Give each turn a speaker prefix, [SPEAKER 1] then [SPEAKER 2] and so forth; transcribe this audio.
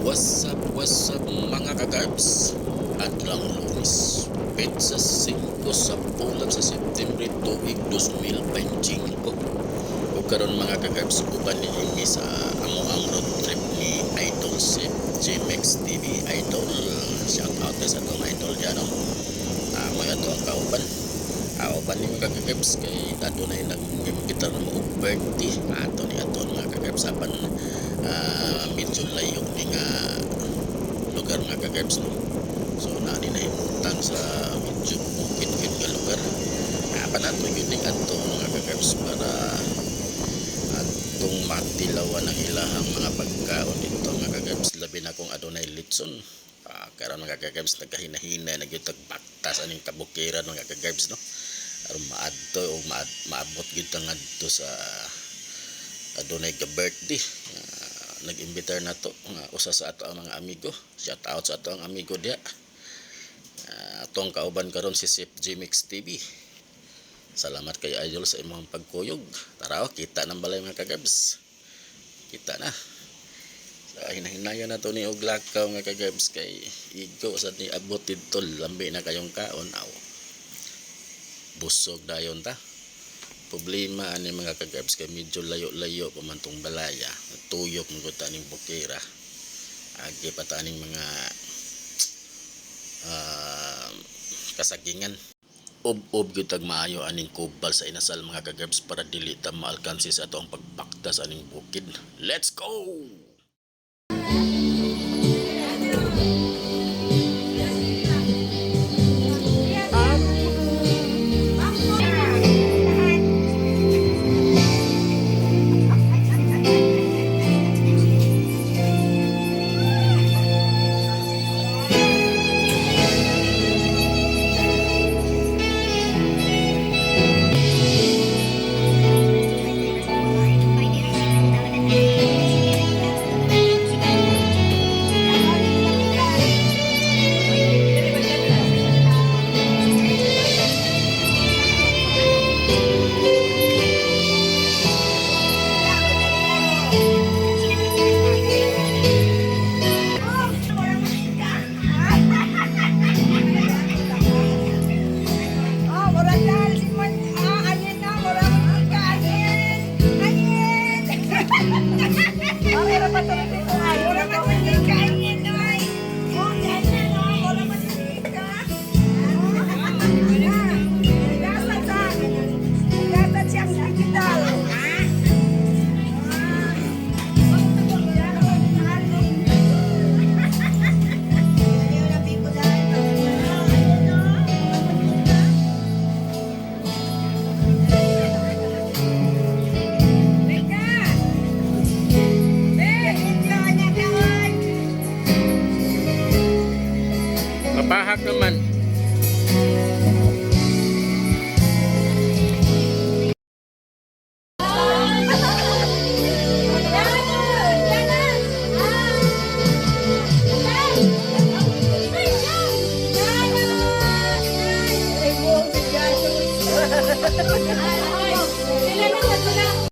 [SPEAKER 1] What's up, what's up mga kagarbs? At lang lunis. Petsa 5 sa bulan sa September tuig 2025. Ug karon mga kagarbs uban ni sa amo ang road trip ni Idol si JMX TV Idol. Shout out sa atong idol yan no. Ah, mo ato ang kauban. Ah, uban ni mga kagarbs kay adunay nag-imbitar mo og birthday ato ni ato mga kagarbs apan ah, medyo layo ni nga lugar nga kagarbs no. So nani na himutang sa medyo bukid-bukid nga lugar. Apan ato yun ni ato mga kagarbs para atong matilawan ang ilahang mga pagkaon dito mga kagarbs labi na kung adunay litson. Ah, karon mga kagarbs nagkahinahina nagyutag aning kabukiran mga kagarbs no. aron maadto o maad, maabot gid ta ngadto sa adunay ka birthday Ah, nag-imbitar na to nga usa sa ato ang mga amigo. Shout out sa ato ang amigo dia Ah, atong kauban karon si Sip Gmix TV salamat kay idol sa imong pagkuyog. Taraw kita nang balay mga kagabs. Kita na. Sa hinahinayan na to ni og lakaw nga kagabs kay igo sa ni abot dito lambi na kayong kaon aw. Busog dayon ta problema ani mga kagabs kay medyo layo-layo pamantong balaya. Tuyok mo taning bukira. Agi pa taning mga ah, kasagingan. Ub-ub gyud maayo aning kubal sa inasal mga kagabs para dili ta maalkansi sa ato ang pagbaktas aning bukid. Let's go por allá. Sila na tatlo